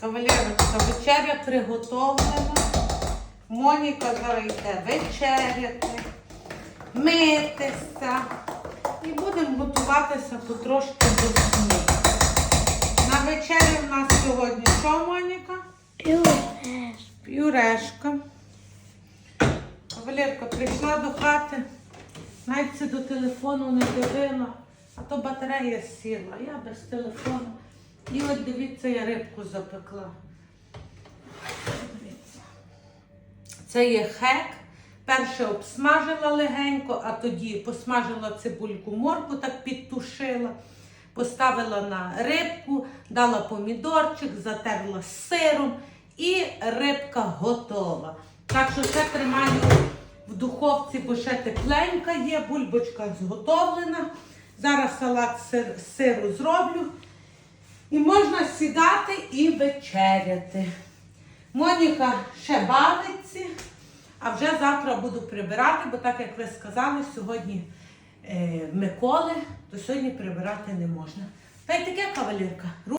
Кавалерочка, вечеря приготовлена. Моніка зараз йде вечеряти, митися. І будемо готуватися потрошки до сну. На вечері в нас сьогодні що, Моніка? Пюрешка. Кавалерка прийшла до хати, навіть це до телефону не дивила, а то батарея сіла. Я без телефону. І от дивіться, я рибку запекла. Це є хек. Перше обсмажила легенько, а тоді посмажила цибульку морку, так підтушила. Поставила на рибку, дала помідорчик, затерла сиром і рибка готова. Так що це тримаю в духовці, бо ще тепленька є, бульбочка зготовлена. Зараз салат з сиру зроблю. І можна сідати і вечеряти. Моніка ще бавиться, а вже завтра буду прибирати, бо так як ви сказали, сьогодні е, Миколи, то сьогодні прибирати не можна. Та й таке кавалерка.